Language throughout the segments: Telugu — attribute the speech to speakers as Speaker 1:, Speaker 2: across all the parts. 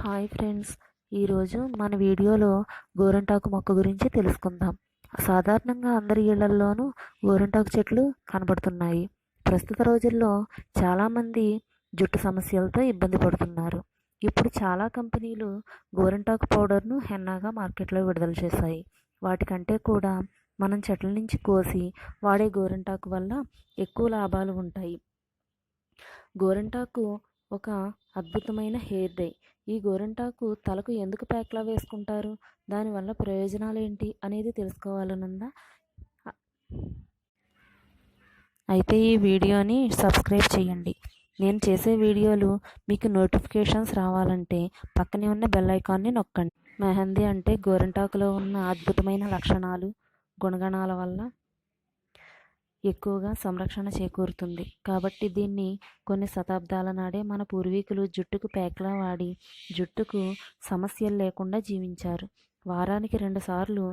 Speaker 1: Hi friends. ఈరోజు మన వీడియోలో గోరంటాకు మొక్క గురించి తెలుసుకుందాం. సాధారణంగా అందరి ఇళ్ళల్లోనూ గోరంటాకు చెట్లు కనబడుతున్నాయి. ప్రస్తుత రోజుల్లో చాలామంది జుట్టు సమస్యలతో ఇబ్బంది పడుతున్నారు. ఇప్పుడు చాలా కంపెనీలు గోరంటాకు పౌడర్ను హెన్నాగా మార్కెట్లో విడుదల చేశాయి. వాటికంటే కూడా మనం చెట్ల నుంచి కోసి వాడే గోరంటాకు వల్ల ఎక్కువ లాభాలు ఉంటాయి. గోరంటాకు ఒక అద్భుతమైన హెయిర్ డై. ఈ గోరింటాకు తలకు ఎందుకు ప్యాక్లా వేసుకుంటారు? దానివల్ల ప్రయోజనాలు ఏంటి అనేది తెలుసుకోవాలనుందా? అయితే ఈ వీడియోని సబ్స్క్రైబ్ చేయండి. నేను చేసే వీడియోలు మీకు నోటిఫికేషన్స్ రావాలంటే పక్కనే ఉన్న బెల్ ఐకాన్ని నొక్కండి. మెహందీ అంటే గోరింటాకులో ఉన్న అద్భుతమైన లక్షణాలు గుణగణాల వల్ల ఎక్కువగా సంరక్షణ చేకూరుతుంది. కాబట్టి దీన్ని కొన్ని శతాబ్దాల నాడే మన పూర్వీకులు జుట్టుకు ప్యాక్లా వాడి జుట్టుకు సమస్యలు లేకుండా జీవించారు. వారానికి రెండుసార్లు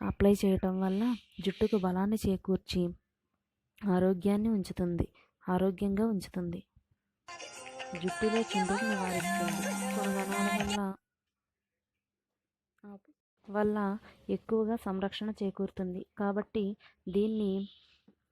Speaker 1: అప్లై చేయటం వల్ల జుట్టుకు బలాన్ని చేకూర్చి ఆరోగ్యాన్ని ఉంచుతుంది. ఆరోగ్యంగా ఉంచుతుంది. జుట్టులో చుండుకు నివారిస్తుంది వల్ల ఎక్కువగా సంరక్షణ చేకూరుతుంది. కాబట్టి దీన్ని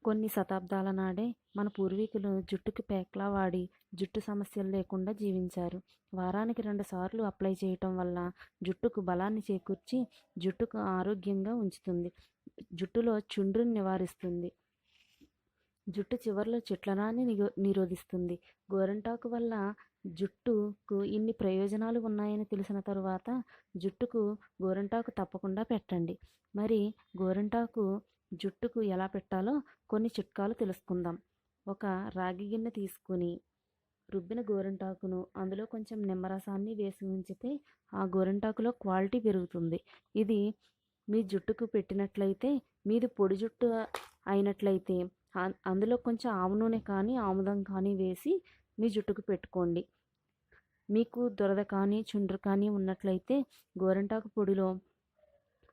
Speaker 1: కొన్ని శతాబ్దాల నాడే మన పూర్వీకులు జుట్టుకి పేక్లా వాడి జుట్టు సమస్యలు లేకుండా జీవించారు. వారానికి రెండు సార్లు అప్లై చేయటం వల్ల జుట్టుకు బలాన్ని చేకూర్చి జుట్టుకు ఆరోగ్యంగా ఉంచుతుంది. జుట్టులో చుండ్రుని నివారిస్తుంది. జుట్టు చివరిలో చిట్లనాన్ని నిరోధిస్తుంది. గోరంటాకు వల్ల జుట్టుకు ఇన్ని ప్రయోజనాలు ఉన్నాయని తెలిసిన తరువాత జుట్టుకు గోరంటాకు తప్పకుండా పెట్టండి. మరి గోరంటాకు జుట్టుకు ఎలా పెట్టాలో కొన్ని చిట్కాలు తెలుసుకుందాం. ఒక రాగి గిన్నె తీసుకుని రుబ్బిన గోరింటాకును అందులో కొంచెం నిమ్మరసాన్ని వేసి ఉంచితే ఆ గోరింటాకులో క్వాలిటీ పెరుగుతుంది. ఇది మీ జుట్టుకు పెట్టినట్లయితే మీది పొడి జుట్టు అయినట్లయితే అందులో కొంచెం ఆవు నూనె కానీ ఆముదం కానీ వేసి మీ జుట్టుకు పెట్టుకోండి. మీకు దురద కానీ చుండ్రు కానీ ఉన్నట్లయితే గోరింటాకు పొడిలో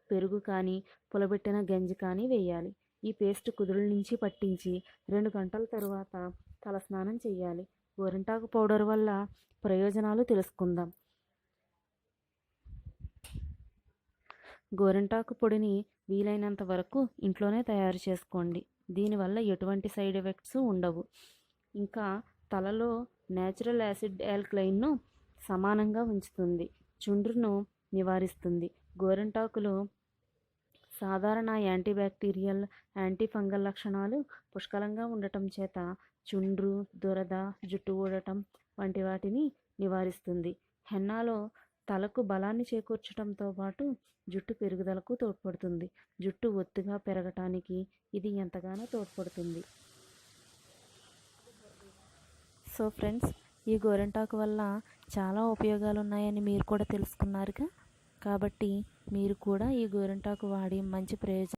Speaker 1: పెరుగు కానీ పులబెట్టిన గంజి కానీ వేయాలి. ఈ పేస్ట్ కుదురుల నుంచి పట్టించి రెండు గంటల తరువాత తలస్నానం చేయాలి. గోరింటాకు పౌడర్ వల్ల ప్రయోజనాలు తెలుసుకుందాం. గోరింటాకు పొడిని వీలైనంత వరకు ఇంట్లోనే తయారు చేసుకోండి. దీనివల్ల ఎటువంటి సైడ్ ఎఫెక్ట్స్ ఉండవు. ఇంకా తలలో నేచురల్ యాసిడ్ యాల్క్లైన్ను సమానంగా ఉంచుతుంది. చుండ్రును నివారిస్తుంది. గోరింటాకులో సాధారణ యాంటీబ్యాక్టీరియల్ యాంటీఫంగల్ లక్షణాలు పుష్కలంగా ఉండటం చేత చుండ్రు దురద జుట్టు ఊడటం వంటి వాటిని నివారిస్తుంది. హెన్నాలో తలకు బలాన్ని చేకూర్చడంతో పాటు జుట్టు పెరుగుదలకు తోడ్పడుతుంది. జుట్టు ఒత్తుగా పెరగటానికి ఇది ఎంతగానో తోడ్పడుతుంది. సో ఫ్రెండ్స్ ఈ గోరింటాకు వల్ల చాలా ఉపయోగాలు ఉన్నాయని మీరు కూడా తెలుసుకున్నారుగా. కాబట్టి మీరు కూడా ఈ గోరింటాకు వాడి మంచి ప్రయోజనం